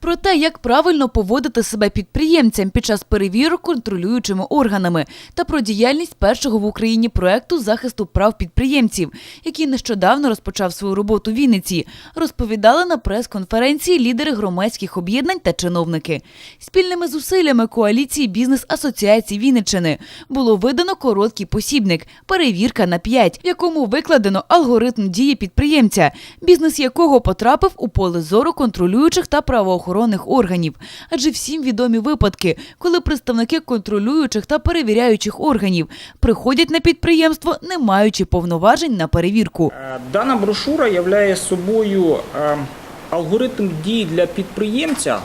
Про те, як правильно поводити себе підприємцям під час перевірок контролюючими органами, та про діяльність першого в Україні проекту захисту прав підприємців, який нещодавно розпочав свою роботу в Вінниці, розповідали на прес-конференції лідери громадських об'єднань та чиновники. Спільними зусиллями коаліції бізнес-асоціацій Вінниччини було видано короткий посібник Перевірка на 5», в якому викладено алгоритм дії підприємця, бізнес якого потрапив у поле зору контролюючих та правоохоронних органів. Адже всім відомі випадки, коли представники контролюючих та перевіряючих органів приходять на підприємство, не маючи повноважень на перевірку. Е, Дана брошура являє собою е, алгоритм дій для підприємця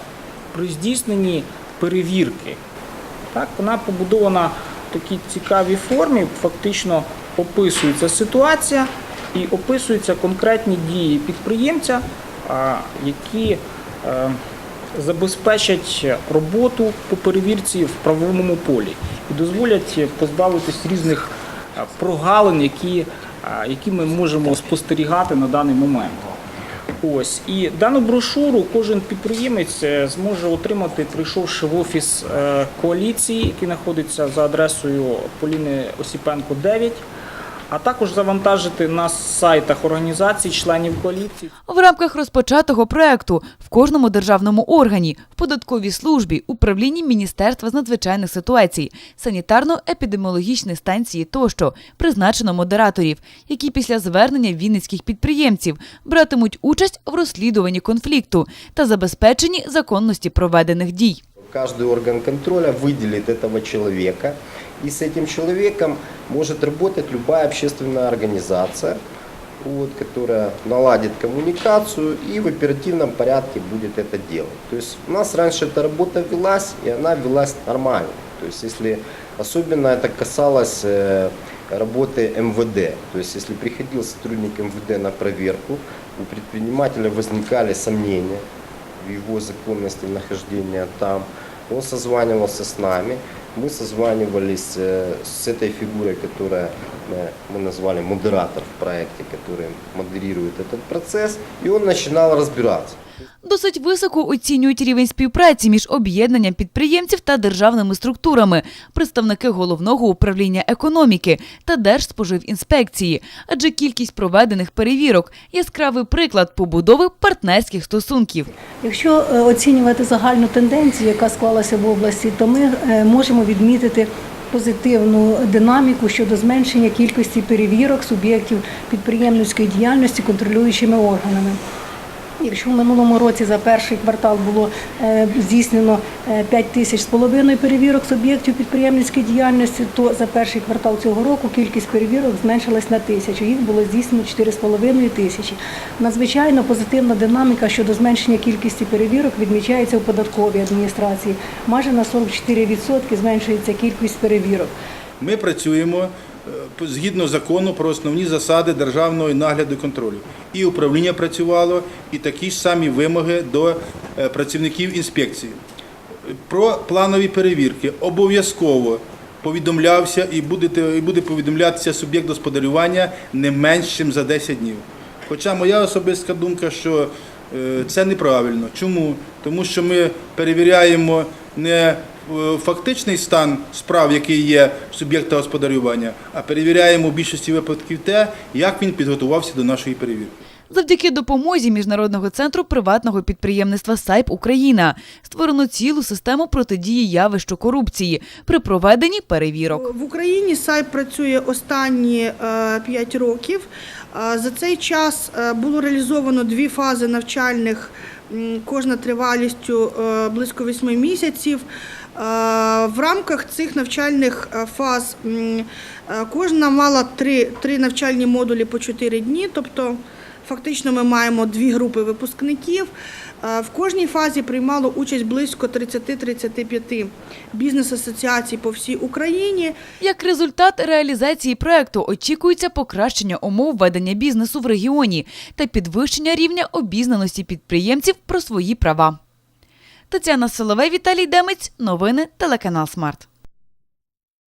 при здійсненні перевірки. Так, вона побудована в такій цікавій формі, фактично описується ситуація і описуються конкретні дії підприємця, які е, забезпечать роботу по перевірці в правовому полі і дозволять позбавитись різних е, прогалин, які, е, які ми можемо спостерігати на даний момент. Ось і дану брошуру кожен підприємець е, зможе отримати, прийшовши в офіс е, коаліції, який знаходиться за адресою Поліни Осіпенко 9, а також завантажити на сайтах організацій, членів коаліції. В рамках розпочатого проекту в кожному державному органі, в податковій службі, управлінні Міністерства з надзвичайних ситуацій, санітарно-епідеміологічної станції тощо призначено модераторів, які після звернення вінницьких підприємців братимуть участь в розслідуванні конфлікту та забезпеченні законності проведених дій. Каждый орган контроля выделит этого человека, и с этим человеком может работать любая общественная организация, вот, которая наладит коммуникацию и в оперативном порядке будет это делать. То есть у нас раньше эта работа велась, и она велась нормально. То есть если особенно это касалось э, работы МВД, то есть если приходил сотрудник МВД на проверку, у предпринимателя возникали сомнения, в его законности нахождения там. Он созванивался с нами, мы созванивались э, с этой фигурой, которая э, мы назвали модератор в проекте, который модерирует этот процесс, и он начинал разбираться. Досить високо оцінюють рівень співпраці між об'єднанням підприємців та державними структурами, представники головного управління економіки та Держспоживінспекції, адже кількість проведених перевірок яскравий приклад побудови партнерських стосунків. Якщо е, оцінювати загальну тенденцію, яка склалася в області, то ми е, можемо відмітити позитивну динаміку щодо зменшення кількості перевірок суб'єктів підприємницької діяльності контролюючими органами. Якщо в минулому році за перший квартал було е, здійснено е, 5 тисяч з половиною перевірок суб'єктів підприємницької діяльності, то за перший квартал цього року кількість перевірок зменшилась на тисячу. Їх було здійснено 4,5 тисячі. Надзвичайно позитивна динаміка щодо зменшення кількості перевірок відмічається у податковій адміністрації. Майже на 44% зменшується кількість перевірок. Ми працюємо е, згідно закону про основні засади державного нагляду і контролю. І управління працювало, і такі ж самі вимоги до е, працівників інспекції. Про планові перевірки обов'язково повідомлявся і буде, повідомлятися суб'єкт господарювання не меншим за 10 днів. Хоча моя особиста думка, що е, це неправильно. Чому? Тому що ми перевіряємо не е, фактичний стан справ, який є в суб'єкта господарювання, а перевіряємо в більшості випадків те, як він підготувався до нашої перевірки. Завдяки допомозі міжнародного центру приватного підприємництва САЙП Україна створено цілу систему протидії явищу корупції при проведенні перевірок. В Україні сайт працює останні 5 років. Е, За цей час е, було реалізовано дві фази навчальних, кожна тривалістю е, близько 8 місяців. Е, В рамках цих навчальних е, фаз кожна мала три, навчальні модулі по 4 дні, тобто Фактично ми маємо дві групи випускників. Е, В кожній фазі приймало участь близько 30-35 бізнес-асоціацій по всій Україні. Як результат реалізації проекту очікується покращення умов ведення бізнесу в регіоні та підвищення рівня обізнаності підприємців про свої права. Тетяна Соловей, Віталій Демець. Новини телеканал Смарт.